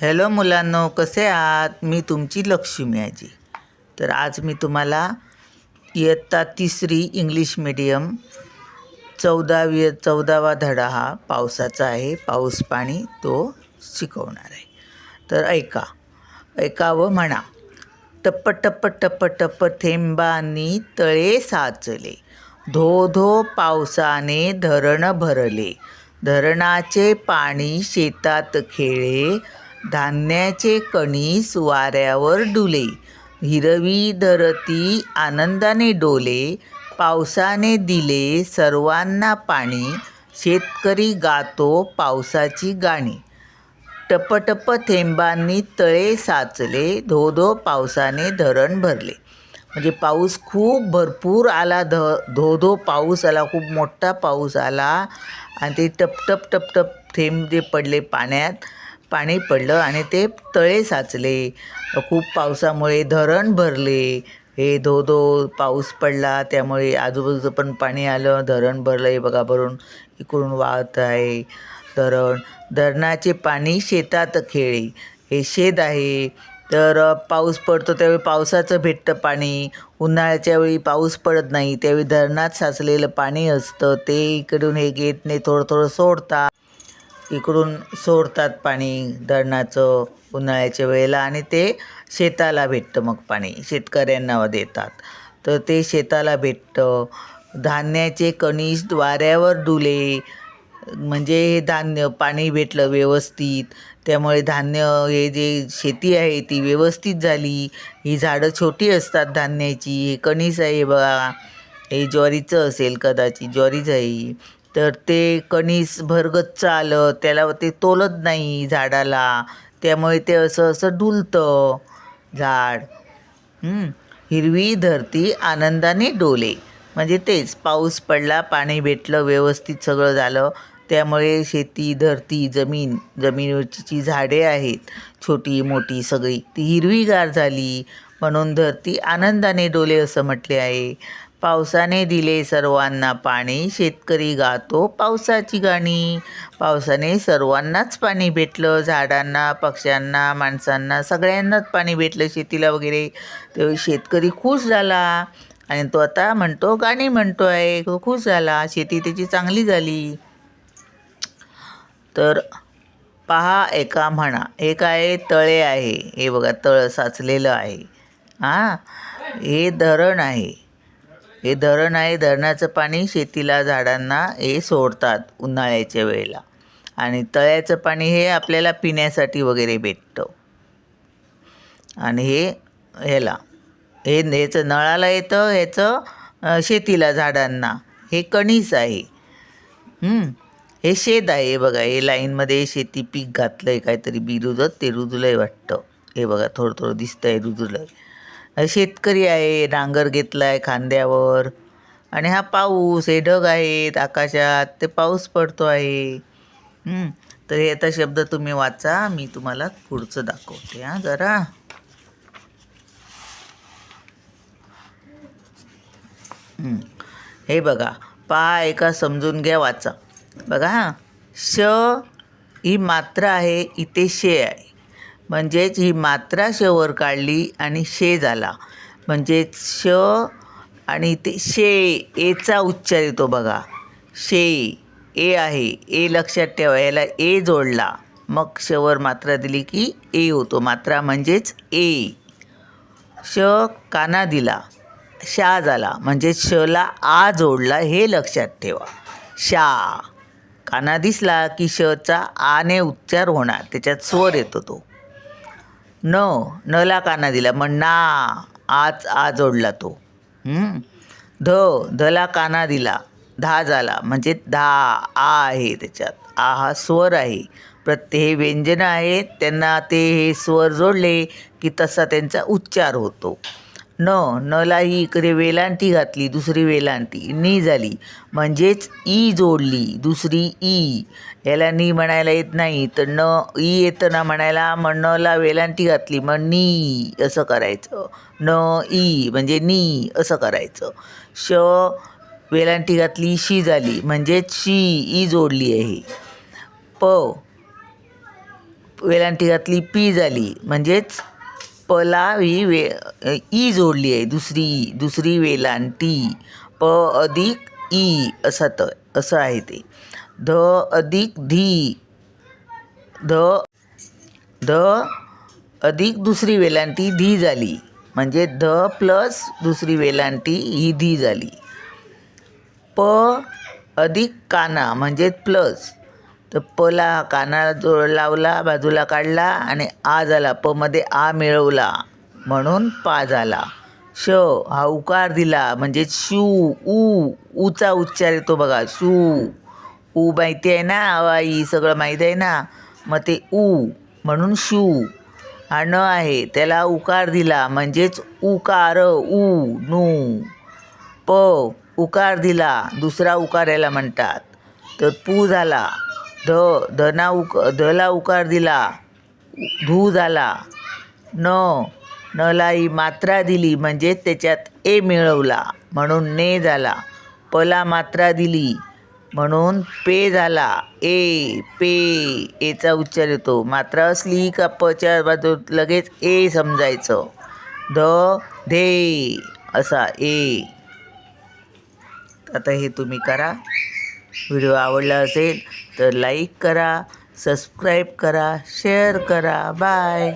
Hello मुलांनो कसे आहात? मी तुमची लक्ष्मी आजी तर आज मी तुम्हाला इयत्ता तिसरी इंग्लिश मिडियम चौदावी चौदावा धडा हा पावसाचा आहे. पाऊस पाणी तो शिकवणार आहे. तर ऐका ऐका व म्हणा. टप्प टप्प टप्प टप्प थेंबांनी तळे साचले. धो धो पावसाने धरण भरले. धरणाचे पाणी शेतात खेळे. धान्याचे कणीस वाऱ्यावर डुले. हिरवी धरती आनंदाने डोले पावसाने दिले सर्वांना पाणी. शेतकरी गातो पावसाची गाणी. टप टप थेंबांनी तळे साचले धो धो पावसाने धरण भरले. म्हणजे पाऊस खूप भरपूर आला ध धो धो पाऊस आला खूप मोठा पाऊस आला. आणि ते टप टप टप टप थेंब जे पडले पाण्यात पाणी पडलं आणि ते तळे साचले. खूप पावसामुळे धरण भरले. हे धो धो पाऊस पडला त्यामुळे आजूबाजूचं पण पाणी आलं. धरण भरलं हे बघा भरून इकडून वाहत आहे धरण. धरणाचे पाणी शेतात खेळे. हे शेत आहे. तर पाऊस पडतो त्यावेळी पावसाचं भेटतं पाणी. उन्हाळ्याच्या वेळी पाऊस पडत नाही. त्यावेळी धरणात साचलेलं पाणी असतं. ते इकडून हे गेटने थोडं थोडं सोडतात. इकडून सोडतात पाणी धरणाचं उन्हाळ्याच्या वेळेला आणि ते शेताला भेटतं मग पाणी. शेतकऱ्यांना देतात. तर ते शेताला भेटतं. धान्याचे कणीस वाऱ्यावर डुले. म्हणजे हे धान्य पाणी भेटलं व्यवस्थित. त्यामुळे धान्य हे जे शेती आहे ती व्यवस्थित झाली. ही झाडं छोटी असतात धान्याची. हे कणीस आहे बघा हे ज्वारीचं असेल कदाचित. ज्वारीच आहे. तर ते कणीस भरगच्च आलं त्याला ते तोलत नाही झाडाला. त्यामुळे ते असं असं डुलतं झाड. हिरवी धरती आनंदाने डोले. म्हणजे तेच पाऊस पडला पाणी भेटलं व्यवस्थित सगळं झालं. त्यामुळे शेती धरती जमीन जमिनीवरची जी झाडे आहेत. छोटी मोठी सगळी. ती हिरवीगार झाली. म्हणून धरती आनंदाने डोले असं म्हटले आहे. पावसाने दिले सर्वांना पाणी शेतकरी गातो पावसाची गाणी. पावसाने सर्वांनाच पाणी भेटलं झाडांना पक्ष्यांना माणसांना सगळ्यांनाच पाणी भेटलं शेतीला वगैरे. तेव्हा शेतकरी खुश झाला आणि तो आता म्हणतो गाणी म्हणतो आहे तो खुश झाला शेती त्याची चांगली झाली. तर पहा एका म्हणा एक आहे तळे आहे. हे बघा तळ साचलेलं आहे. हां हे धरण आहे. हे धरण आहे. धरणाचं पाणी शेतीला झाडांना हे सोडतात उन्हाळ्याच्या वेळेला. आणि तळ्याचं पाणी हे आपल्याला पिण्यासाठी वगैरे भेटतं. आणि हे ह्याला हे ह्याचं नळाला येतं ह्याचं शेतीला झाडांना. हे कणीस आहे. हे शेत आहे बघा. हे लाईनमध्ये शेती पीक घातलं आहे काहीतरी बी रुजत ते रुजलं आहे वाटतं. हे बघा थोडं थोडं दिसतं आहे रुजलं आहे शेतकरी आहे नांगर घेतला आहे खांद्यावर. आणि हा पाऊस हे ढग आहेत आकाशात ते पाऊस पडतो आहे. तर हे आता शब्द तुम्ही वाचा मी तुम्हाला पुढचं दाखवते हां जरा. हे बघा पा एका समजून घ्या वाचा. बघा हां श ही मात्रा आहे इथे शे आहे. म्हणजेच ही मात्रा शवर काढली आणि शे झाला. म्हणजेच श आणि ते शे एचा उच्चार येतो बघा. शे ए आहे. ए लक्षात ठेवा याला ए जोडला. मग शवर मात्रा दिली की ए होतो. मात्रा म्हणजेच ए. श काना दिला. शा झाला. म्हणजे शला आ जोडला हे लक्षात ठेवा. शा. काना दिसला की शचा आने उच्चार होणार. त्याच्यात स्वर येतो तो. न नला काना दिला. मग ना आज आ जोडला तो. ध धला काना दिला. धा झाला. म्हणजे धा आ आहे त्याच्यात. आ हा स्वर आहे. प्रत्येक हे व्यंजनं आहेत त्यांना ते हे स्वर जोडले की तसा त्यांचा उच्चार होतो. न नला ही इकडे वेलांटी घातली दुसरी वेलांटी. नी झाली. म्हणजेच ई जोडली दुसरी ई. याला नी म्हणायला येत नाही तर न ई येतं ना म्हणायला मग नला वेलांटी घातली मग नी असं करायचं. न ई म्हणजे नी असं करायचं. श वेलांटी घातली शी झाली म्हणजेच शी ई जोडली आहे. प वेलांटी घातली पी झाली म्हणजेच पला ही वे ई जोडली आहे दुसरी दुसरी वेलांटी. प अधिक ई असं तर असं आहे ते. ध अधिक धी. ध ध अधिक दुसरी वेलांटी धी झाली. म्हणजे ध प्लस दुसरी वेलांटी ही धी झाली. प अधिक काना म्हणजे प्लस. तर पला काना जो लावला बाजूला काढला आणि आ झाला. पमध्ये आ मिळवला. म्हणून पा झाला. श हा उकार दिला. म्हणजे शू ऊ ऊचा उच्चार येतो बघा. शू. ऊ माहिती आहे ना आई सगळं माहिती आहे ना. मग ते ऊ म्हणून शू. हा न आहे त्याला उकार दिला म्हणजेच उकार ऊ नू प उकार दिला दुसरा उकार याला म्हणतात. तर पू झाला ध धना उक धला उकार दिला धू झाला न नला ही मात्रा दिली म्हणजेच त्याच्यात ए मिळवला म्हणून ने झाला पला मात्रा दिली. म्हणून पे झाला. ए पे एचा उच्चार येतो. मात्र असली का पच्या बाजू लगेच ए समजायचं. ध धे असा ए. आता हे तुम्ही करा. व्हिडिओ आवडला असेल तर लाईक करा सबस्क्राईब करा शेअर करा. बाय.